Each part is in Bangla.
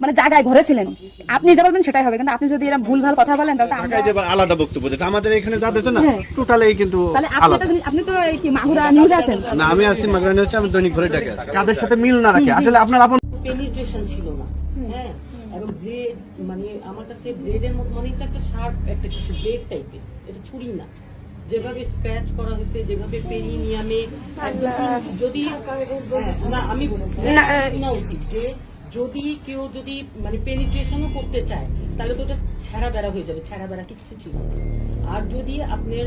মানে জায়গায় ঘরে ছিলেন আপনি যা বলবেন সেটাই হবে কিন্তু আপনি যদি এরকম ভুল ভালো কথা বলেন তাহলে আমরা যে আলাদা বক্তব্য যেটা আমাদের এখানে যা দিচ্ছে না হ্যাঁ। টোটালি কিন্তু তাহলে আপনি তো আপনি তো এই কি মাগুরা নিউজে আছেন? না আমি আসছি মাগরানি হচ্ছে আমি দৈনিক ঘরে ডাকে আছি। কাদের সাথে মিল না রাখে? আসলে আপনার আপন পেনিট্রেশন ছিল না। হ্যাঁ? এবং ব্লেড মানে আমার কাছে ব্লেডের মতো মনে হচ্ছে একটা শার্প একটা কিছু ব্লেড টাইপের এটা ছুরি না। যেভাবে স্ক্র্যাচ করা হয়েছে যেভাবে পেরিনিয়ামে যদি হ্যাঁ, না আমি শোনা উচিত যে যদি কেউ যদি মানে পেনিট্রেশনও করতে চায় তাহলে তো ওটা ছেঁড়া বেড়া হয়ে যাবে ছেঁড়া বেড়া কিছু ছিল আর যদি আপনার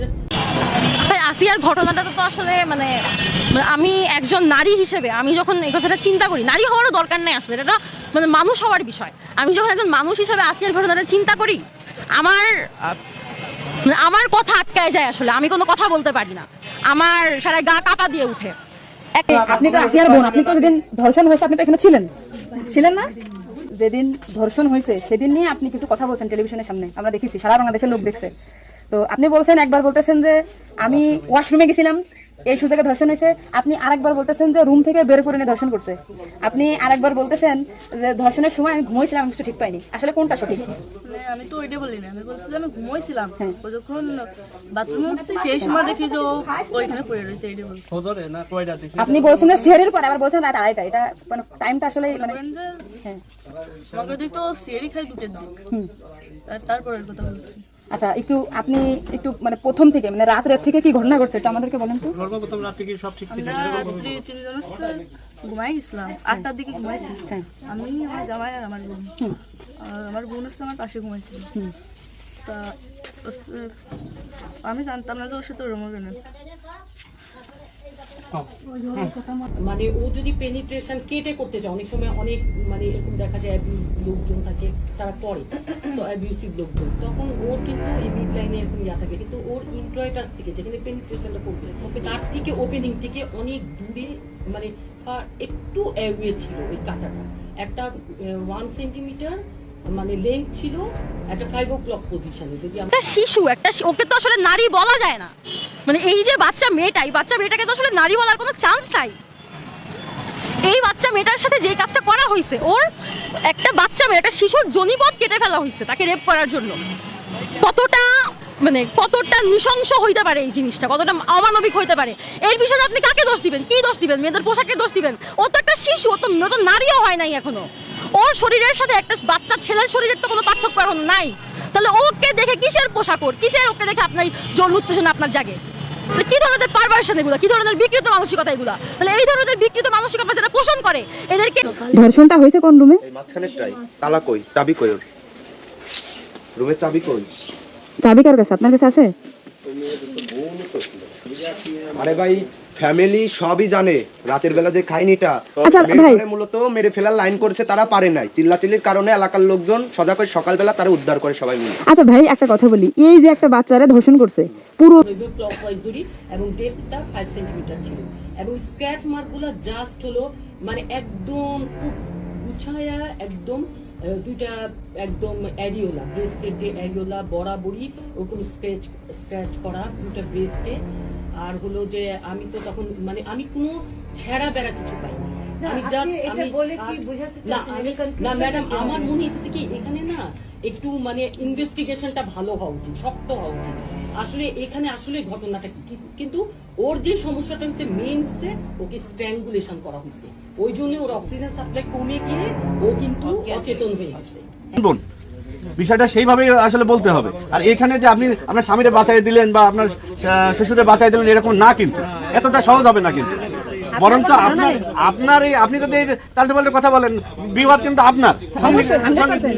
আসিয়ার ঘটনাটা তো আসলে মানে মানে আমি একজন নারী হিসেবে আমি যখন এই কথাটা চিন্তা করি নারী হওয়ারও দরকার নেই আসলে এটা মানে মানুষ হওয়ার বিষয়। আমি যখন একজন মানুষ হিসেবে আসিয়ার ঘটনাটা চিন্তা করি আমার মানে আমার কথা আটকায় যায় আসলে আমি কোনো কথা বলতে পারি না। আমার সারা গা কাপা দিয়ে উঠে। আপনি তো আসিয়ার বোন আপনি তো যেদিন ধর্ষণ হয়েছে আপনি তো এখানে ছিলেন। ছিলেন না? যেদিন ধর্ষণ হয়েছে সেদিন নিয়ে আপনি কিছু কথা বলছেন টেলিভিশনের সামনে। আমরা দেখেছি সারা বাংলাদেশের লোক দেখছে। তো আপনি বলছেন একবার বলতেছেন যে আমি ওয়াশরুমে গেছিলাম। এই সুযোগে ধর্ষণ হয়েছে। আপনি আরেকবার বলতেছেন যে রুম থেকে বের করে নিয়ে ধর্ষণ করছে। আপনি আরেকবার বলতেছেন যে ধর্ষণের সময় আমি ঘুমাইছিলাম আমি কিছু ঠিক পাইনি। আসলে কোনটা সঠিক? মানে আমি তো ওইটা বলি না আমি বলছি যে আমি ঘুমোইছিলাম। হ্যাঁ। ও যখন বাথরুমে উঠছি সেই সময় দেখি যে ওইখানে পড়ে রয়েছে এইটা বলছি। আপনি বলছেন যে সেরের পর আবার বলছেন রাত আড়াইটা এটা মানে টাইমটা আসলে মানে হ্যাঁ। তো সিঁড়ি খাই দুটের দিক আর তারপরের কথা বলছি। আচ্ছা একটু আপনি একটু মানে প্রথম থেকে মানে রাত রাত থেকে কি ঘটনা ঘটছে এটা আমাদেরকে বলেন তো। সর্বপ্রথম রাত থেকে সব ঠিক ছিল রাত্রি তিনজন হচ্ছে ঘুমাই গেছিলাম। আটটার দিকে ঘুমাইছি। হ্যাঁ। আমি আমার জামাই আর আমার বোন। আর আমার বোন হচ্ছে আমার পাশে ঘুমাইছিল। তা আমি জানতাম না যে ওর সাথে রুমে গেলেন মানে ও যদি পেনিট্রেশন কেটে করতে চায়, অনেক সময় অনেক মানে এরকম দেখা যায় লোকজন থাকে, তারা করে, তো অ্যাবিউসিভ লোকজন। তখন ওর কিন্তু এই মিড লাইনে এরকম ইয়া থাকে, কিন্তু ওর ইন্ট্রয়টাস থেকে, যেখানে পেনিট্রেশনটা করবে তার থেকে ওপেনিং থেকে অনেক দূরে মানে একটু অ্যাওয়ে ছিল ওই কাটাটা। একটা ওয়ান সেন্টিমিটার মানে লেন্থ ছিল একটা ফাইভ ও ক্লক পজিশনে যদি একটা শিশু একটা শি- ওকে তো আসলে নারী বলা যায় না। মানে এই যে বাচ্চা মেয়েটা এই বাচ্চা মেয়েটাকে তো আসলে নারী বলার কোনো চান্স নাই। এই বাচ্চা মেয়েটার সাথে যে কাজটা করা হয়েছে ওর একটা বাচ্চা মেয়ে একটা শিশুর জনিপথ কেটে ফেলা হয়েছে তাকে রেপ করার জন্য। কতটা মানে কতটা নৃশংস হইতে পারে এই জিনিসটা কতটা অমানবিক হইতে পারে? এর পিছনে আপনি কাকে দোষ দিবেন? কি দোষ দিবেন? মেয়েদের পোশাকের দোষ দিবেন? ও তো একটা শিশু ও তো ও তো নারীও হয় নাই এখনও। ওর শরীরের সাথে একটা বাচ্চা ছেলের শরীরের তো কোনো পার্থক্য এখন নাই। তাহলে ওকে দেখে কিসের পোশাক ওর কিসের ওকে দেখে আপনার জল উত্তেজনা আপনার জাগে? কি ধরনের পারভার্সন এগুলো? কি ধরনের বিকৃত মানসিকতা এগুলো? তাহলে এই ধরনের বিকৃত মানসিকতা যারা পোষণ করে এদেরকে ধর্ষণটা হয়েছে কোন রুমে? এই মাঝখানেরটাই। তালা কই? চাবি কই রুমের চাবি কই? চাবি কার কাছে? আপনার কাছে আছে? আরে ভাই ফ্যামিলি সবই জানে। রাতের বেলা যে খাইনিটা আচ্ছা, ভাই। মূলত মেরে ফেলার লাইন করেছে তারা পারে নাই। চিল্লাচিল্লির কারণে এলাকার লোকজন সজাগ হয়ে সকালবেলা তারা উদ্ধার করে সবাই মিলে। আচ্ছা ভাই একটা কথা বলি। এই যে একটা বাচ্চারা ধর্ষণ করছে পুরো এবং ডেপথটা ফাইভ সেন্টিমিটার ছিল। এবং স্ক্র্যাচ মার্কগুলো জাস্ট হলো মানে একদম খুব গুছায়া একদম দুইটা একদম অ্যারিওলা ব্রেস্টের যে অ্যারিওলা বরাবরই ওরকম স্ক্র্যাচ স্ক্র্যাচ করা দুটা ব্রেস্টে আর হলো যে আমি তো তখন মানে আমি কোনো ছেঁড়া বেড়া কিছু পাইনি। আমি জাস্ট আমি না ম্যাডাম আমার মনে হচ্ছে কি এখানে না একটু মানে ইনভেস্টিগেশনটা ভালো হওয়া উচিত শক্ত হওয়া উচিত। আসলে এখানে আসলে ঘটনাটা কি? কিন্তু ওর যে সমস্যাটা হচ্ছে মেন হচ্ছে ওকে স্ট্র্যাঙ্গুলেশন করা হয়েছে ওই জন্য ওর অক্সিজেন সাপ্লাই কমে গিয়ে ও কিন্তু অচেতন হয়ে গেছে। বিষয়টা সেইভাবে আসলে বলতে হবে। আর এখানে যে আপনি আপনার স্বামীরে বাঁচাই দিলেন বা আপনার শ্বশুরে বাঁচাই দিলেন এরকম না কিন্তু এতটা সহজ হবে না কিন্তু। বরঞ্চ আপনার আপনার এই আপনি যদি তালতে বলতে কথা বলেন বিবাদ কিন্তু আপনার।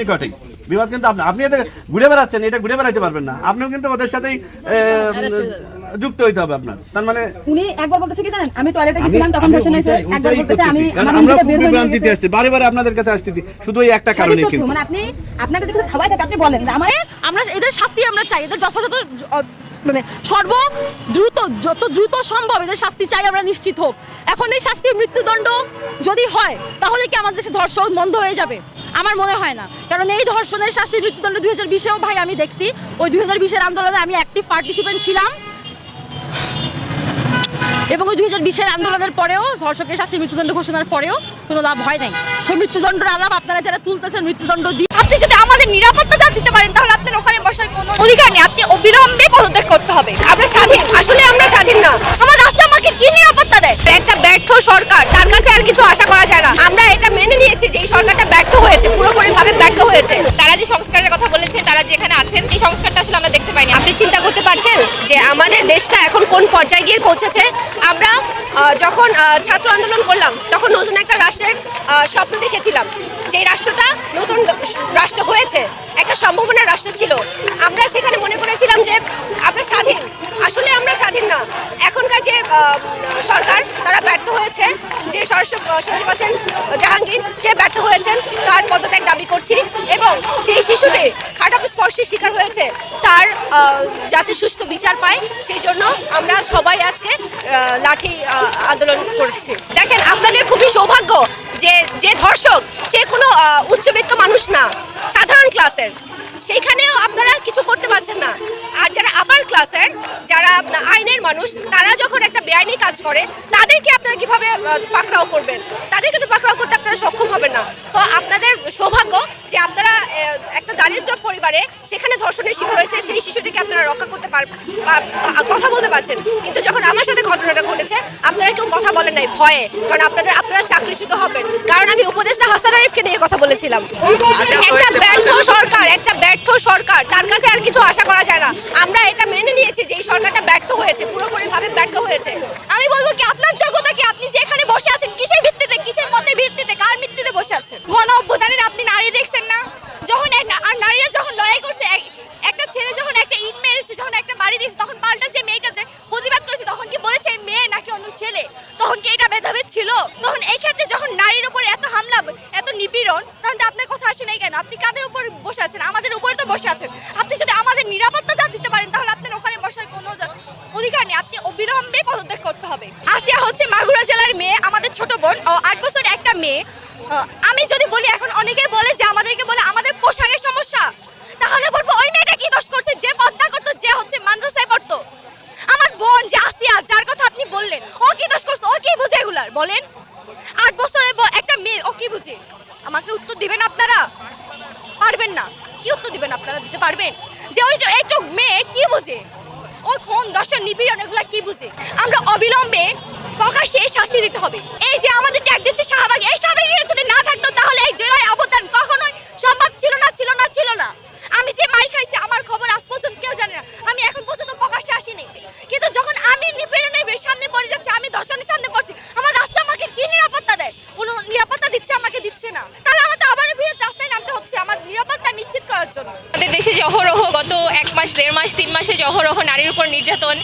নিকটেই। বিবাদ কিন্তু আপনি আপনি এটা ঘুরে বেড়াচ্ছেন এটা ঘুরে বেড়াইতে পারবেন না। আপনিও কিন্তু ওদের সাথেই যুক্ত হইতে হবে আপনার। তার মানে উনি একবার বলতেছে কি জানেন? আমি টয়লেটে গেছিলাম তখন ধর্ষণ হয়েছে একবার বলতেছে আমি আমার আমরা খুব বিভ্রান্তিতে আসছি। বারে বারে আপনাদের কাছে আসতেছি। শুধু এই একটা কারণে কিন্তু। মানে আপনি আপনাকে দেখে থাকে আপনি বলেন যে আমার আমরা এদের শাস্তি আমরা চাই। এদের যথাযথ মানে সর্ব দ্রুত যত দ্রুত সম্ভব এদের শাস্তি চাই আমরা নিশ্চিত হোক। এখন এই শাস্তি মৃত্যুদণ্ড যদি হয়, তাহলে কি আমাদের দেশে ধর্ষণ বন্ধ হয়ে যাবে? আমার মনে হয় না। কারণ এই ধর্ষণের শাস্তি মৃত্যুদণ্ড দুই হাজার বিশেও ভাই আমি দেখছি। ওই দুই হাজার বিশের আন্দোলনে আমি অ্যাক্টিভ পার্টিসিপেন্ট ছিলাম। এবং ওই দুই হাজার বিশের আন্দোলনের পরেও, ধর্ষকের শাস্তি মৃত্যুদণ্ড ঘোষণার পরেও কোনো লাভ হয় নাই। সেই মৃত্যুদণ্ডের আলাপ আপনারা যারা তুলতেছেন মৃত্যুদণ্ড দিয়ে আপনি যদি আমাদের নিরাপত্তা দিতে পারেন, তাহলে ওখানে বসার কোনো অধিকার নেই। আপনি অবিলম্বে পদত্যাগ করতে হবে। আমরা স্বাধীন। আসলে আমরা স্বাধীন না। আমার রাষ্ট্র আমাকে কি নিরাপত্তা দেয়? একটা ব্যর্থ সরকার তার কাছে আর কিছু আশা করা যায় না। আমরা এটা মেনে নিয়েছি যে এই সরকারটা ব্যর্থ হয়েছে পুরোপুরি ভাবে ব্যর্থ হয়েছে। তারা যে সংস্কারের কথা বলেছেন তারা যেখানে আছেন এই সংস্কারটা আসলে আমরা দেখতে পাইনি। আপনি চিন্তা করতে পারছেন যে আমাদের দেশটা এখন কোন পর্যায়ে গিয়ে পৌঁছেছে? আমরা যখন ছাত্র আন্দোলন করলাম তখন নতুন একটা রাষ্ট্রের স্বপ্ন দেখেছিলাম। যে রাষ্ট্রটা নতুন রাষ্ট্র হয়েছে। একটা সম্ভাবনা রাষ্ট্র ছিল। আমরা সেখানে মনে করেছিলাম যে আমরা স্বাধীন। আসলে আমরা স্বাধীন না। এখনকার যে সরকার, তারা ব্যর্থ হয়েছে। যে সরস্ব সচিব আছেন, জাহাঙ্গীর, সে ব্যর্থ হয়েছেন। তার পদত্যাগ দাবি করছি এবং যে শিশুটি খারাপ স্পর্শের শিকার হয়েছে, তার যাতে সুষ্ঠু বিচার পায়, সেই জন্য আমরা সবাই আজকে লাঠি আন্দোলন করছি। দেখেন, আপনাদের খুবই সৌভাগ্য যে যে ধর্ষক, সে কোনো উচ্চবিত্ত মানুষ না, সাধারণ ক্লাসের সেইখানেও আপনারা কিছু করতে পারছেন না। আর যারা আপার ক্লাসের যারা আইনের মানুষ, তারা যখন একটা বেআইনি কাজ করে, তাদেরকে আপনারা কীভাবে পাকড়াও করবেন? তাদেরকে তো পাকড়াও করতে আপনারা সক্ষম হবেন না। সো আপনাদের সৌভাগ্য যে আপনারা একটা দারিদ্র পরিবারে সেখানে ধর্ষণের শিকার হয়েছে সেই শিশুটিকে আপনারা রক্ষা করতে পার কথা বলতে পারছেন। কিন্তু যখন আমার সাথে ঘটনাটা ঘটেছে আপনারা কেউ কথা বলেন নাই ভয়ে কারণ আপনাদের আপনারা চাকরিচ্যুত হবেন। কারণ আমি উপদেষ্টা হাসান আরিফকে নিয়ে কথা বলেছিলাম। একটা ব্যর্থ সরকার একটা ব্যর্থ সরকার তার কাছে আর কিছু আশা করা যায় না। আমরা এটা মেনে নিয়েছি যে এই সরকারটা ব্যর্থ হয়েছে পুরোপুরি ভাবে ব্যর্থ হয়েছে। আমি বলব কি আপনার যোগ্যতা কি আপনি যে এখানে বসে আছেন কিসের ভিত্তিতে কিসের মতের ভিত্তিতে কার ভিত্তিতে বসে আছেন। গণ অভ্যুত্থানের আপনি নারী দেখছেন না? যখন আর নারীরা যখন লড়াই করছে, এক- একটা ছেলে যখন একটা ইট মেরেছে, যখন একটা বাড়ি দিয়েছে, তখন পাল্টা যে মেয়েটা যে প্রতিবাদ করেছে, তখন কি বলেছে মেয়ে নাকি অন্য ছেলে? তখন কি এটা ভেদাভেদ ছিল? তখন এই ক্ষেত্রে যখন নারীর উপর এত হামলা, এত নিপীড়ন, তখন তো আপনার কথা আসে নাই কেন? আপনি কাদের উপর বসে আছেন? আমাদের উপরে তো বসে আছেন। আপনি যদি আমাদের নিরাপত্তা দান দিতে পারেন, তাহলে আপনার ওখানে বসার কোনো অধিকার নেই। আপনি অবিলম্বে পদত্যাগ করতে হবে। আসিয়া হচ্ছে মাগুরা জেলার মেয়ে, আমাদের ছোট বোন, ও আট বছর একটা মেয়ে। আমি যদি বলি এখন অনেকে বলে যে আমাদেরকে বলে আমাদের পোশাকের সমস্যা, তাহলে বলব ওই মেয়েটা কি দোষ করছে? যে পদ্মা করতো, যে হচ্ছে মাদ্রাসায় পড়তো। আমার বোন যে আসিয়া, যার কথা আপনি বললেন, ও কি দোষ করছে? ও কি বুঝে এগুলার বলেন। আট বছরের ব- একটা মেয়ে, ও কি বুঝে? আমাকে উত্তর দিবেন আপনারা? পারবেন না। কি উত্তর দিবেন আপনারা? দিতে পারবেন? যে ওই যে এইটুক মেয়ে, কি বুঝে? ও খুন দর্শন নিপীড়ন, এগুলো কি বুঝে? আমরা অবিলম্বে প্রকাশ্যে শাস্তি দিতে হবে। এই যে আমাদের ট্যাগ দিচ্ছে শাহবাগ, এই শাহবাগ যদি না থাকতো তাহলে এই জেলায় অবদান কখনোই সম্ভব ছিল না ছিল না ছিল না আমি যে মাই খাইছি আমার খবর আজ পর্যন্ত কেউ জানে না আমি এখন পর্যন্ত প্রকাশ্যে আসিনি কিন্তু যখন আমি নিপীড়নের সামনে পড়ে যাচ্ছি আমি দর্শনের সামনে পড়ছি আমার রাষ্ট্র আমাকে কি নিরাপত্তা দেয় কোনো নিরাপত্তা দিচ্ছে আমাকে দিচ্ছে না তাহলে আমাকে আবার বিরোধ রাস্তায় নামতে হচ্ছে আমার নিরাপত্তা নিশ্চিত করার জন্য আমাদের দেশে যে অহরহ গত এক মাস, দেড় মাস, তিন মাসে যে অহরহ নারীর উপর নির্যাতন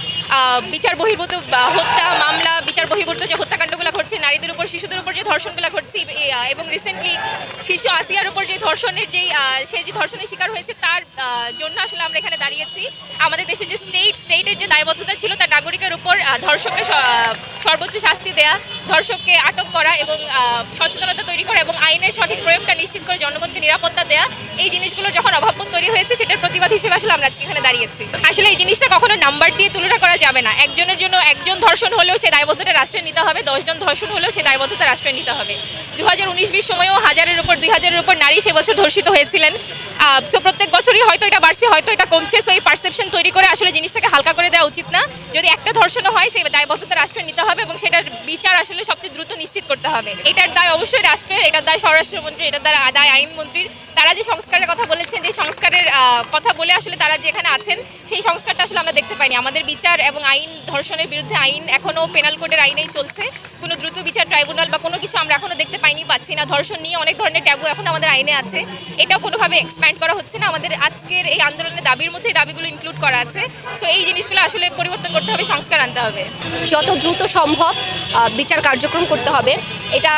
বিচার বহির্ভূত হত্যা মামলা, বিচার বহির্ভূত যে হত্যাকাণ্ডগুলো ঘটছে নারীদের উপর, শিশুদের উপর যে ধর্ষণগুলো ঘটছে এবং রিসেন্টলি শিশু আসিয়ার উপর যে ধর্ষণের যেই সে যে ধর্ষণের শিকার হয়েছে, তার জন্য আসলে আমরা এখানে দাঁড়িয়েছি। আমাদের দেশে যে স্টেট স্টেটের যে দায়বদ্ধতা ছিল, তার নাগরিকের উপর ধর্ষকের সর্বোচ্চ শাস্তি দেয়া, ধর্ষককে আটক করা এবং সচেতনতা তৈরি করা এবং আইনের সঠিক প্রয়োগটা নিশ্চিত করে জনগণকে নিরাপত্তা দেয়া, এই জিনিসগুলো যখন অভাববোধ তৈরি হয়েছে, সেটার প্রতিবাদ হিসেবে আসলে আমরা আজকে এখানে দাঁড়িয়েছি। আসলে এই জিনিসটা কখনো নাম্বার দিয়ে তুলনা করা যাবে না। একজনের জন্য একজন ধর্ষণ হলেও সে দায়বদ্ধতা রাষ্ট্রে নিতে হবে, দশজন ধর্ষণ হলেও সে দায়বদ্ধতা রাষ্ট্রে নিতে হবে। দু হাজার উনিশ বিশ সময়েও হাজারের উপর দুই হাজারের উপর নারী সে বছর ধর্ষিত হয়েছিলেন। তো প্রত্যেক বছরই হয়তো এটা বাড়ছে, হয়তো এটা কমছে সো এই পারসেপশন তৈরি করে আসলে জিনিসটাকে হালকা করে দেওয়া উচিত না। যদি একটা ধর্ষণ হয়, সেই দায়বদ্ধতা রাষ্ট্রে নিতে হবে এবং সেটার বিচার আসলে সবচেয়ে দ্রুত নিশ্চিত করতে হবে। এটার দায় অবশ্যই রাষ্ট্রের, এটার দায় স্বরাষ্ট্রমন্ত্রী এটার দ্বারা দায় আইনমন্ত্রীর। তারা যে সংস্কারের কথা বলেছেন, যে সংস্কারের কথা বলে আসলে তারা যে এখানে আছেন, সেই সংস্কারটা আসলে আমরা দেখতে পাইনি। আমাদের বিচার এবং আইন, ধর্ষণের বিরুদ্ধে আইন এখনও পেনাল কোডের আইনেই চলছে। কোনো দ্রুত দ্রুত বিচার ট্রাইব্যুনাল বা কোনো কিছু আমরা এখনও দেখতে পাইনি, পাচ্ছি না। ধর্ষণ নিয়ে অনেক ধরনের ট্যাবু এখন আমাদের আইনে আছে। এটাও কোনোভাবে এক্সপ্যান্ড করা হচ্ছে না। আমাদের আজকের এই আন্দোলনের দাবির মধ্যে দাবিগুলো ইনক্লুড করা আছে। সো এই জিনিসগুলো আসলে পরিবর্তন করতে হবে, সংস্কার আনতে হবে। যত দ্রুত সম্ভব বিচার কার্যক্রম করতে হবে। এটা